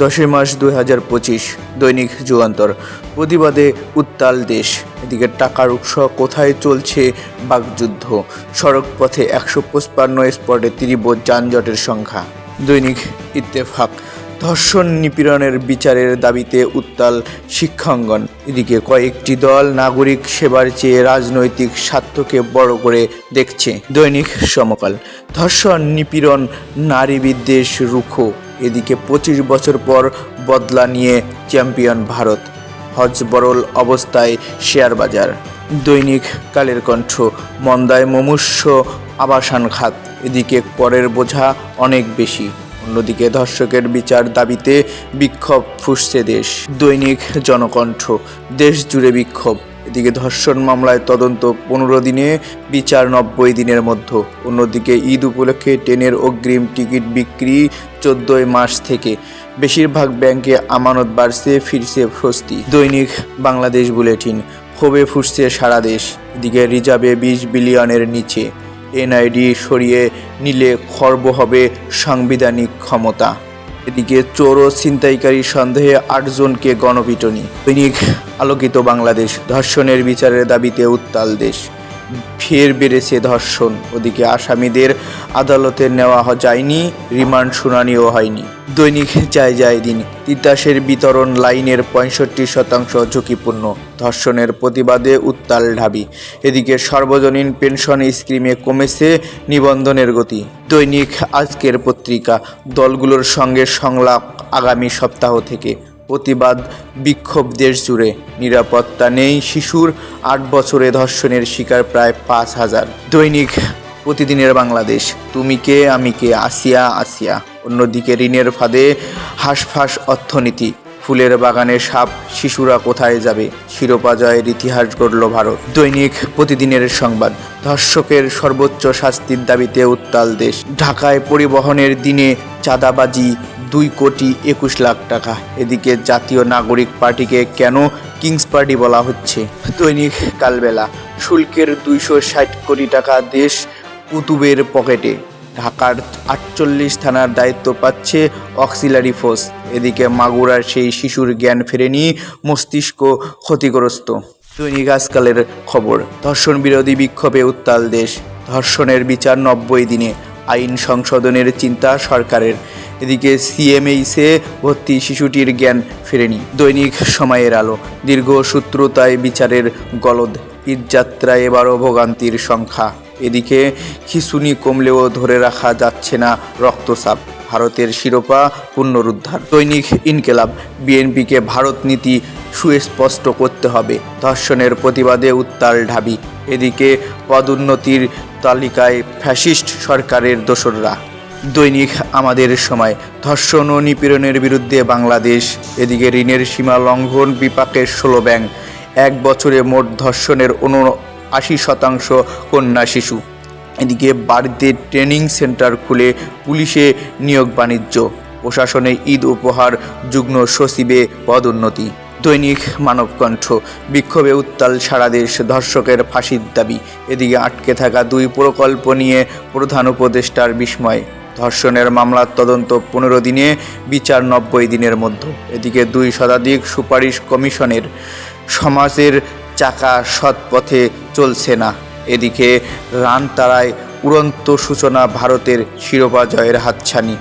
দশই মাস দুই হাজার পঁচিশ দৈনিক যুগান্তর। প্রতিবাদে উত্তাল দেশ। এদিকে টাকার উৎস কোথায় চলছে বাকযুদ্ধ? সড়ক পথে একশো পঁচপান্ন স্পটে তীব্র যানজটের সংখ্যা। দৈনিক ইত্তেফাক, ধর্ষণ নিপীড়নের বিচারের দাবিতে উত্তাল শিক্ষাঙ্গন। এদিকে কয়েকটি দল নাগরিক সেবার চেয়ে রাজনৈতিক স্বার্থকে বড় করে দেখছে দৈনিক সমকাল। ধর্ষণ, নিপীড়ন নারী বিদ্বেষ রুখো। এদিকে পঁচিশ বছর পর বদলা নিয়ে চ্যাম্পিয়ন ভারত, হজবরল অবস্থায় শেয়ার বাজার দৈনিক কালের কণ্ঠ, মন্দায় মুমূর্ষ আবাসন খাত, এদিকে করের বোঝা অনেক বেশি। অন্যদিকে ধর্ষকের বিচার দাবিতে বিক্ষোভ ফুসছে দেশ। দৈনিক জনকণ্ঠ দেশ জুড়ে বিক্ষোভ। এদিকে ধর্ষণ মামলায় তদন্ত পনেরো দিনে, বিচার নব্বই দিনের মধ্যে। অন্যদিকে ঈদ উপলক্ষে ট্রেনের অগ্রিম টিকিট বিক্রি চোদ্দই মাস থেকে। বেশিরভাগ ব্যাংকে আমানত বাড়ছে, ফিরছে স্বস্তি। দৈনিক বাংলাদেশ বুলেটিন, ক্ষোভে ফুসছে সারা দেশ। এদিকে রিজার্ভে বিশ বিলিয়নের নিচে। এনআইডি সরিয়ে নিলে খর্ব হবে সাংবিধানিক ক্ষমতা। এদিকে চোর ও ছিনতাইকারী সন্দেহে আটজনকে গণপিটনি। দৈনিক আলোকিত বাংলাদেশ, ধর্ষণের বিচারের দাবিতে উত্তাল দেশ। ফের বেড়েছে ধর্ষণ। ওদিকে আসামিদের আদালতে নেওয়া যায়নি, রিমান্ড শুনানিও হয়নি। দৈনিক যায় যায় দিন, তিতাসের বিতরণ লাইনের পঁয়ষট্টি শতাংশ ঝুঁকিপূর্ণ, ধর্ষণের প্রতিবাদে উত্তাল ঢাবি। এদিকে সর্বজনীন পেনশন স্কিমে কমেছে নিবন্ধনের গতি। দৈনিক আজকের পত্রিকা, দলগুলোর সঙ্গে সংলাপ আগামী সপ্তাহ থেকে। প্রতিবাদ বিক্ষোভ দেশ জুড়ে, নিরাপত্তা নেই শিশুর, আট বছরে ধর্ষণের শিকার প্রায় পাঁচ হাজার। দৈনিক প্রতিদিনের বাংলাদেশ। তুমি কে, আমি কে? আসিয়া আসিয়া। অন্যদিকে ঋণের ফাঁদে হাঁসফাঁস অর্থনীতি। ফুলের বাগানে সাপ শিশুরা কোথায় যাবে? শিরোপা জয়ের ইতিহাস গড়ল ভারত। দৈনিক প্রতিদিনের সংবাদ। ধর্ষকের সর্বোচ্চ শাস্তির দাবিতে উত্তাল দেশ। ঢাকায় পরিবহনের দিনে চাঁদাবাজি দুই কোটি একুশ লাখ টাকা। এদিকে জাতীয় নাগরিক পার্টিকে কেন কিংস পার্টি বলা হচ্ছে? দৈনিক কালবেলা। শুল্কের দুইশো ষাট কোটি টাকা দেশ কুতুবের পকেটে। ঢাকার আটচল্লিশ থানার দায়িত্ব পাচ্ছে অক্সিলারি ফোর্স। এদিকে মাগুরার সেই শিশুর জ্ঞান ফেরেনি মস্তিষ্ক ক্ষতিগ্রস্ত। দৈনিক আজকালের খবর, ধর্ষণ বিরোধী বিক্ষোভে উত্তাল দেশ। ধর্ষণের বিচার নব্বই দিনে, আইন সংশোধনের চিন্তা সরকারের। এদিকে সিএমএইসে ভর্তি শিশুটির জ্ঞান ফেরেনি। দৈনিক সময়ের আলো, দীর্ঘ সূত্রতায় বিচারের গলদ, ঈদযাত্রায় এবারও ভোগান্তির সংখ্যা। এদিকে খিচুনি কমলেও ধরে রাখা যাচ্ছে না রক্তচাপ। ভারতের শিরোপা পুনরুদ্ধার। দৈনিক ইনকেলাব, বিএনপিকে ভারত নীতি সুস্পষ্ট করতে হবে, ধর্ষণের প্রতিবাদে উত্তাল ঢাবি। এদিকে পদোন্নতির তালিকায় ফ্যাসিস্ট সরকারের দোসররা। দৈনিক আমাদের সময়, ধর্ষণ ও নিপীড়নের বিরুদ্ধে বাংলাদেশ। এদিকে ঋণের সীমা লঙ্ঘন বিপাকের ষোলো ব্যাংক। এক বছরে মোট ধর্ষণের উন আশি শতাংশ কন্যা শিশু। এদিকে বাড়িতে ট্রেনিং সেন্টার খুলে পুলিশে নিয়োগ বাণিজ্য। প্রশাসনে ঈদ উপহার, যুগ্ম সচিবে পদোন্নতি। দৈনিক মানবকণ্ঠ, বিক্ষোভে উত্তাল সারা দেশ ধর্ষকের ফাঁসির দাবি। এদিকে আটকে থাকা দুই প্রকল্প নিয়ে প্রধান উপদেষ্টার বিস্ময়। ধর্ষণের মামলার তদন্ত পনেরো দিনে, বিচার নব্বই দিনের মধ্যে। এদিকে দুই শতাধিক সুপারিশ কমিশনের। সমাজের চাকা সৎপথে চলছে না। এদিকে রান তারায় উড়ন্ত সূচনা ভারতের শিরোপা জয়ের হাতছানি।